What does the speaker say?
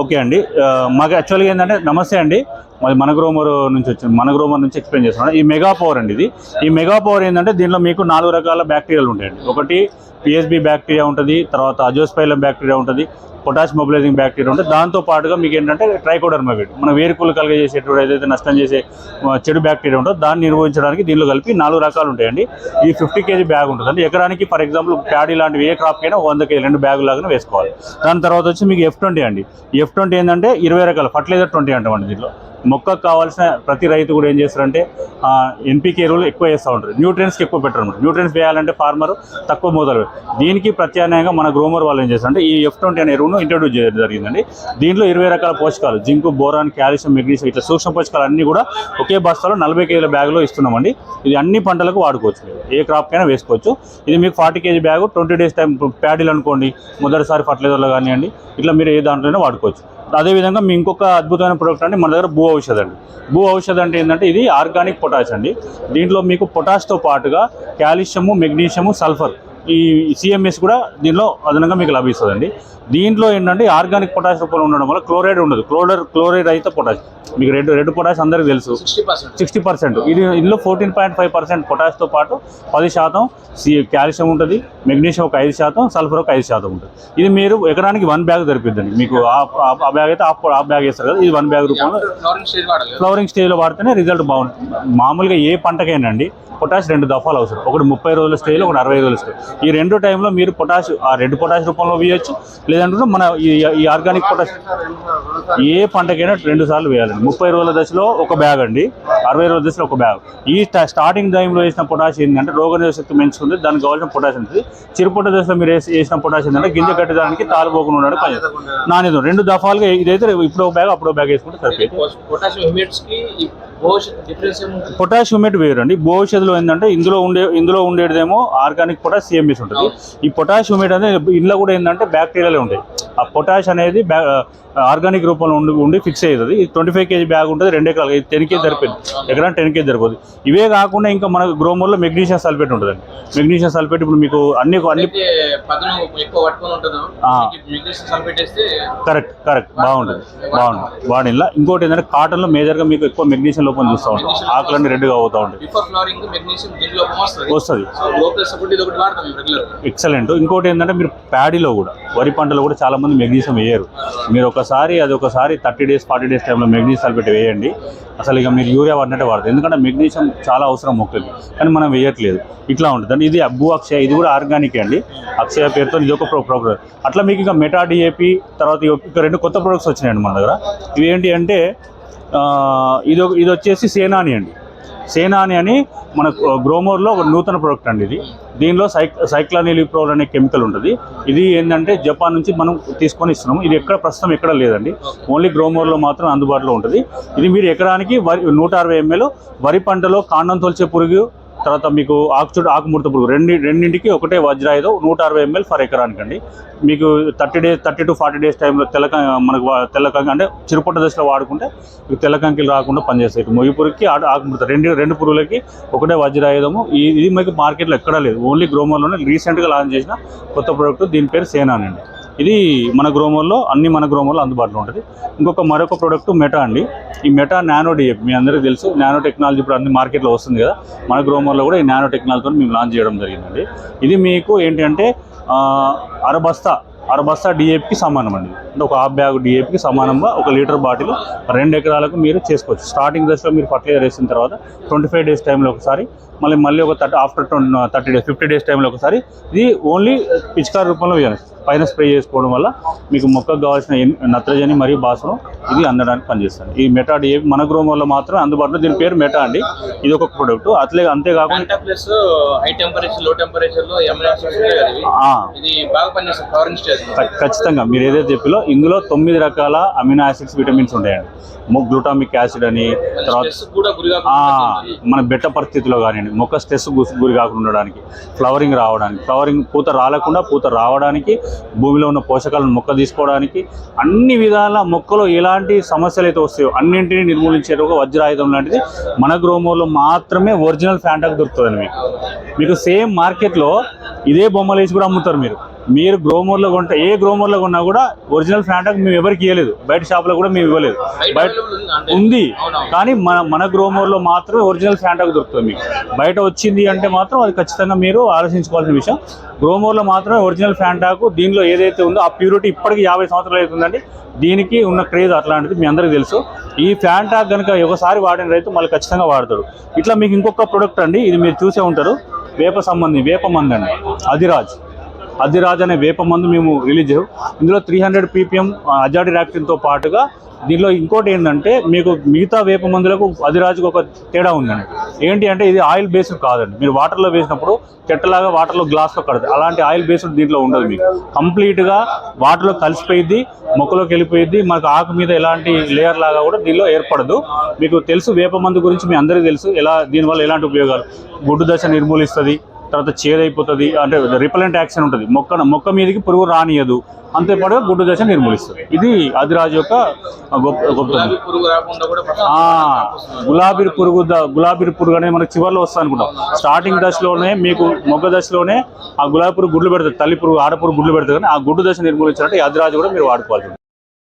Okay అండి. మాకు యాక్చువల్గా ఏంటంటే నమస్తే అండి. మరి మనగ్రోమర్ నుంచి వచ్చింది మనగ్రోమర్ నుంచి ఎక్స్ప్లెయిన్ చేస్తున్నాను ఈ మెగా పవర్ అండి ఇది. ఈ మెగా పవర్ ఏంటంటే దీనిలో మీకు నాలుగు రకాల బ్యాక్టీరియాలు ఉంటాయండి. ఒకటి పిఎస్బి బ్యాక్టీరియా ఉంటుంది తర్వాత అజోస్పైలం బ్యాక్టీరియా ఉంటుంది పొటాష్ మొబిలైజింగ్ బ్యాక్టీరియా ఉంటుంది. దాంతో పాటుగా మీకు ఏంటంటే ట్రైకోడర్మవిడ్ మన వేరుకులు కలిగజేసేటువంటి ఏదైతే నష్టం చేసే చెడు బ్యాక్టీరియా ఉంటుందో దాన్ని నిర్వహించడానికి దీనిలో కలిపి నాలుగు రకాలు ఉంటాయండి. ఈ ఫిఫ్టీ కేజీ బ్యాగ్ ఉంటుంది అంటే ఎకరానికి ఫర్ ఎగ్జాంపుల్ ప్యాడీ లాంటివి ఏ క్రాప్కైనా వంద కేజీ రెండు బ్యాగులు లాగా వేసుకోవాలి. దాని తర్వాత వచ్చి మీకు ఎఫ్ ట్వంటీ అండి. ఎఫ్ ట్వంటీ ఏంటంటే ఇరవై రకాల ఫర్టిలైజర్ ట్వంటీ అంటామండి దీంట్లో. మొక్కకు కావాల్సిన ప్రతి రైతు కూడా ఏం చేస్తారంటే ఎన్పికే ఎరువులు ఎక్కువ వేస్తూ ఉంటారు. న్యూట్రియన్స్కి ఎక్కువ పెట్టరు అనమాట. న్యూట్రియన్స్ వేయాలంటే ఫార్మర్ తక్కువ మోతాదు దీనికి ప్రత్యామ్నాయంగా మన గ్రోమర్ వాళ్ళు ఏం చేస్తారంటే ఈ ఎఫ్ ట్వంటీ అనే ఎరువును ఇంట్రడ్యూస్ చేయడం జరిగిందండి. దీంట్లో ఇరవై రకాల పోషకాలు జింక్ బోరాన్ కాల్షియం మెగ్నీషియం ఇట్లా సూక్ష్మ పోషకాలు అన్నీ కూడా ఒకే బస్తాలో నలభై కేజీల బ్యాగ్లో ఇస్తున్నామండి. ఇది అన్ని పంటలకు వాడుకోవచ్చు ఏ క్రాప్కైనా వేసుకోవచ్చు. ఇది మీకు forty KG bag twenty days time ప్యాడీలు అనుకోండి మొదటిసారి ఫర్టిలైజర్లో కానివ్వండి ఇట్లా మీరు ఏ దాంట్లోనే వాడుకోవచ్చు. అదేవిధంగా మీ ఇంకొక అద్భుతమైన ప్రోడక్ట్ అంటే మన దగ్గర భూ ఔషధం అండి. భూ ఔషధం అంటే ఏంటంటే ఇది ఆర్గానిక్ పొటాష్ అండి. దీంట్లో మీకు పొటాష్తో పాటుగా కాల్షియము మెగ్నీషియము సల్ఫర్ ఈ సిఎంఎస్ కూడా దీనిలో అదనంగా మీకు లభిస్తుందండి. దీంట్లో ఏంటంటే ఆర్గానిక్ పొటాష్ రూపంలో ఉండడం వల్ల క్లోరైడ్ ఉండదు. క్లోరైడ్ క్లోరైడ్ అయితే పొటాష్. మీకు రెడ్ రెడ్ పొటాష్ అందరికీ తెలుసు. Sixty percent. ఇది ఇందులో ఫోర్టీన్ పాయింట్ ఫైవ్ పర్సెంట్ పొటాష్తో పాటు పది శాతం సి కాల్షియం ఉంటుంది. మెగ్నీషియం ఒక ఐదు శాతం సల్ఫర్ ఒక ఐదు శాతం ఉంటుంది. ఇది మీరు ఎకరానికి వన్ బ్యాగ్ సరిపోద్దండి మీకు ఆ- ఆ- ఆ బ్యాగ్ అయితే హాఫ్ బ్యాగ్ వేస్తారు కదా. ఇది వన్ బ్యాగ్ రూపంలో? ఫ్లవరింగ్ స్టేజ్లో వాడితేనే రిజల్ట్ బాగుంటుంది. మామూలుగా ఏ పంటకైనండి పొటాష్ రెండు దఫాలు అవసరం. ఒకటి ముప్పై రోజుల స్టేజ్లో ఒకటి అరవై రోజుల స్టేజ్ ఈ రెండు టైంలో మీరు పొటాష్ ఆ రెడ్ పొటాష్ రూపంలో వేయచ్చు. లేదంటే మన ఈ ఆర్గానిక్ పొటాష్ ఏ పంటకైనా రెండు సార్లు వేయాలండి. ముప్పై రోజుల దశలో ఒక బ్యాగ్ అండి. అరవై రోజుల దశలో ఒక బ్యాగ్ ఈ స్టార్టింగ్ టైంలో వేసిన పొటాష్ ఏంటంటే రోగ శక్తి పెంచుతుంది దానికి కావాల్సిన పొటాష్ ఉంటుంది. చిరుపొట్ట దశలో మీరు వేసి- వేసిన పొటాష్ ఏంటంటే గింజ కట్టడానికి తాలుపోకుండా ఉండడానికి పని నాణ్యత రెండు దఫాలుగా ఇదైతే ఇప్పుడు ఒక బ్యాగ్ అప్పుడు ఒక బ్యాగ్ వేసుకుంటే సరిపోయింది. పొటాషియం పొటాష్ హ్యూమేట్ వేరు అండి భవిష్యత్తులో ఏంటంటే ఇందులో ఉండే ఇందులో ఉండేదేమో ఆర్గానిక్ పొటాష్ సిఎంఎస్ ఉంటుంది. ఈ పొటాష్ హ్యూమేట్ అనేది ఇందులో కూడా ఏంటంటే బ్యాక్టీరియాలే ఉంటాయి. ఆ పొటాష్ అనేది ఆర్గానిక్ రూపంలో ఉండి ఉండి ఫిక్స్ అవుతుంది ఇది ట్వంటీ ఫైవ్ కేజీ బ్యాగ్ ఉంటుంది రెండు ఎకరాలు. ఇది టెన్ కేజీ సరిపోయింది. ఎకరా టెన్ కేజీ సరిపోతుంది ఇవే కాకుండా ఇంకా మన గ్రోమర్లో మెగ్నీషియం సల్ఫేట్ ఉంటుందండి. మెగ్నీషియం సల్ఫేట్ ఇప్పుడు మీకు అన్ని అన్ని కరెక్ట్ కరెక్ట్. బాగుంటుంది. బాగుంటుంది. వాడిలా ఇంకోటి ఏంటంటే కాటన్లో మేజర్గా మీకు ఎక్కువ మెగ్నీషియం లోపం చూస్తూ ఉంటాం. ఆకులన్నీ రెడ్గా అవుతూ ఉంటాయి. వస్తుంది. ఎక్సలెంట్ ఇంకోటి ఏంటంటే మీరు ప్యాడీలో కూడా వరి పంటలో కూడా చాలా మంది మెగ్నీషియం వేయరు. మీరు ఒకసారి అది ఒకసారి థర్టీ డేస్ ఫార్టీ డేస్ టైంలో మెగ్నీషియం సల్ఫేట్ వేయండి. అసలు ఇక మీరు యూరియా వాడినట్టే వాడతారు. ఎందుకంటే మెగ్నీషియం చాలా అవసరం మొక్కకి కానీ మనం వేయట్లేదు. ఇట్లా ఉంటుంది. అంటే ఇది అబ్బు అక్షయ ఇది కూడా ఆర్గానిక్ అండి. అక్షయ పేరుతో ఇది ఒక ప్రో ప్రోగ్రామ్ అట్లా మీకు ఇంకా మెటా డిఏపి తర్వాత రెండు కొత్త ప్రొడక్ట్స్ వచ్చినాయండి మన దగ్గర. ఇవి ఏంటి అంటే ఇది ఇది వచ్చేసి సేనాని అండి. సేనాని అని మన గ్రోమోర్లో ఒక నూతన ప్రోడక్ట్ అండి ఇది. దీనిలో సైక్ సైక్లానిలిప్రోల్ అనే కెమికల్ ఉంటుంది. ఇది ఏంటంటే జపాన్ నుంచి మనం తీసుకొని ఇస్తున్నాము. ఇది ఎక్కడ ప్రస్తుతం ఎక్కడ లేదండి. ఓన్లీ గ్రోమోర్లో మాత్రం అందుబాటులో ఉంటుంది. ఇది మీరు ఎకరానికి వరి నూట అరవై ఎంఎల్ వరి పంటలో కాండం తొలిచే పురుగు తర్వాత మీకు ఆకుచుడు ఆకుముడత పురుగు. రెండు రెండింటికి ఒకటే వజ్రాయుధం నూట అరవై ఎంఎల్ ఫర్ ఎకరానికి అండి మీకు thirty days thirty to forty days టైంలో తెల్లక మనకు తెల్లకంక తెల్లకంకి అంటే చిరుపట్ట దశలో వాడుకుంటే మీకు తెల్లకంకిలు రాకుండా పనిచేస్తాయి. మొగి పురుగుకి ఆకు ఆకుముడత. రెండు రెండు పురుగులకి ఒకటే వజ్రాయుధము. ఈ ఇది మీకు మార్కెట్లో ఎక్కడా లేదు. ఓన్లీ గ్రోమోలోనే రీసెంట్గా లాంచ్ చేసిన కొత్త ప్రోడక్ట్ దీని పేరు సేనానండి. ఇది మన గ్రోమోల్లో అన్ని మన గ్రోమోల్లో అందుబాటులో ఉంటుంది. ఇంకొక మరొక ప్రోడక్ట్ మెటా అండి. ఈ మెటా నానో డిఎఫ్ మీ అందరికీ తెలుసు నానో టెక్నాలజీ ఇప్పుడు అన్ని మార్కెట్లో వస్తుంది కదా. మన గ్రోమోల్లో కూడా ఈ నానో టెక్నాలజీతో మేము లాంచ్ చేయడం జరిగిందండి. ఇది మీకు ఏంటి అంటే అరబస్తా అరబస్తా డిఏపికి సమానం అండి. అంటే ఒక హాఫ్ బ్యాగ్ డిఏపికి సమానంగా ఒక లీటర్ బాటిల్ రెండు ఎకరాలకు మీరు చేసుకోవచ్చు. స్టార్టింగ్ దశలో మీరు ఫర్టిలైజర్ వేసిన తర్వాత ట్వంటీ ఫైవ్ డేస్ టైంలో ఒకసారి మళ్ళీ మళ్ళీ ఒక thirty after thirty days fifty days టైంలో ఒకసారి ఇది ఓన్లీ పిచ్కార్ రూపంలో వేయాలి. పైన స్ప్రే చేసుకోవడం వల్ల మీకు మొక్కకు కావాల్సిన నత్రజని మరియు భాస్వరం ఇది అందడానికి పనిచేస్తుంది. ఈ మెటా డిఏపి మన గ్రోమోలో మాత్రమే అందుబాటులో దీని పేరు మెటా అండి. ఇది ఒక ప్రోడక్ట్ అట్లే అంతేకాకుండా ప్లస్ హై టెంపరేచర్లో టెంపరేచర్లో. ఖచ్చితంగా మీరు ఏదైతే చెప్పిలో ఇందులో తొమ్మిది రకాల అమినో యాసిడ్స్ విటమిన్స్ ఉంటాయండి. గ్లూటామిక్ యాసిడ్ అని తర్వాత మన బెట్ట పరిస్థితిలో కానివ్వండి మొక్క స్ట్రెస్ గురి కాకుండా ఉండడానికి ఫ్లవరింగ్ రావడానికి ఫ్లవరింగ్ పూత రాలకుండా పూత రావడానికి భూమిలో ఉన్న పోషకాలను మొక్క తీసుకోవడానికి అన్ని విధాల మొక్కలో ఎలాంటి సమస్యలు అయితే వస్తాయో అన్నింటినీ నిర్మూలించే ఒక వజ్రాయుధం లాంటిది. మన గ్రోమోలో మాత్రమే ఒరిజినల్ ఫ్యాంటాక్ దొరుకుతుందండి మీకు. మీకు సేమ్ మార్కెట్లో ఇదే బొమ్మలు వేసి కూడా అమ్ముతారు మీరు. మీరు గ్రోమోర్లో కొంటే ఏ గ్రోమోర్లో కొన్నా కూడా ఒరిజినల్ ఫ్యాంటాక్ మేము ఎవరికి ఇవ్వలేదు బయట షాప్లో కూడా మేము ఇవ్వలేదు. బయట ఉందా. కానీ మన మన గ్రోమోర్లో మాత్రమే ఒరిజినల్ ఫ్యాంటాక్ దొరుకుతుంది మీకు. బయట వచ్చింది అంటే మాత్రం అది ఖచ్చితంగా మీరు ఆలోచించుకోవాల్సిన విషయం. గ్రోమోర్లో మాత్రమే ఒరిజినల్ ఫ్యాంటాకు దీనిలో ఏదైతే ఉందో ఆ ప్యూరిటీ ఇప్పటికి యాభై సంవత్సరాలు అవుతుందండి. దీనికి ఉన్న క్రేజ్ అట్లాంటిది మీ అందరికీ తెలుసు. ఈ ఫ్యాంటాక్ కనుక ఒకసారి వాడిన రైతు మళ్ళీ ఖచ్చితంగా వాడతాడు. ఇట్లా మీకు ఇంకొక ప్రొడక్ట్ అండి ఇది మీరు చూసే ఉంటారు. వేప సంబంధి వేప మంది అండి అదిరాజ్. అదిరాజ్ అనే వేప మందు మేము రిలీజ్ చేసాం. ఇందులో త్రీ హండ్రెడ్ పీపీఎం అజాడి తో పాటుగా దీనిలో ఇంకోటి ఏంటంటే మీకు మిగతా వేప మందులకు అదిరాజుకు ఒక తేడా ఉందండి. ఏంటి అంటే ఇది ఆయిల్ బేస్డ్ కాదండి. మీరు వాటర్లో వేసినప్పుడు చెట్టలాగా వాటర్లో గ్లాస్లో కడతాయి అలాంటి ఆయిల్ బేస్డ్ దీంట్లో ఉండదు మీకు. కంప్లీట్గా వాటర్లో కలిసిపోయిద్ది మొక్కలోకి వెళ్ళిపోయిద్ది మనకు ఆకు మీద ఎలాంటి లేయర్ లాగా కూడా దీనిలో ఏర్పడదు. మీకు తెలుసు వేప మందు గురించి మీ అందరికీ తెలుసు. ఎలా దీనివల్ల ఎలాంటి ఉపయోగాలు? గుడ్డు దశ నిర్మూలిస్తుంది తర్వాత చేదైపోతుంది అంటే రిపలెంట్ యాక్షన్ ఉంటుంది. మొక్క మొక్క మీదకి పురుగు రానియదు అంతేపాటుగా గుడ్డు దశ నిర్మూలిస్తుంది. ఇది అదిరాజు యొక్క గొప్ప గొప్ప గులాబీ పురుగు గులాబీ పురుగు అనేది మనకి చివరిలో వస్తుంది అనుకుంటాం. స్టార్టింగ్ దశలోనే మీకు మొగ్గ దశలోనే ఆ గులాబీ పురుగు గుడ్లు పెడుతుంది తల్లి పురుగు ఆడపురుగు గుడ్లు పెడుతుంది కానీ ఆ గుడ్డు దశ నిర్మూలించాలంటే ఈ అదిరాజు కూడా మీరు వాడుకోవాలి.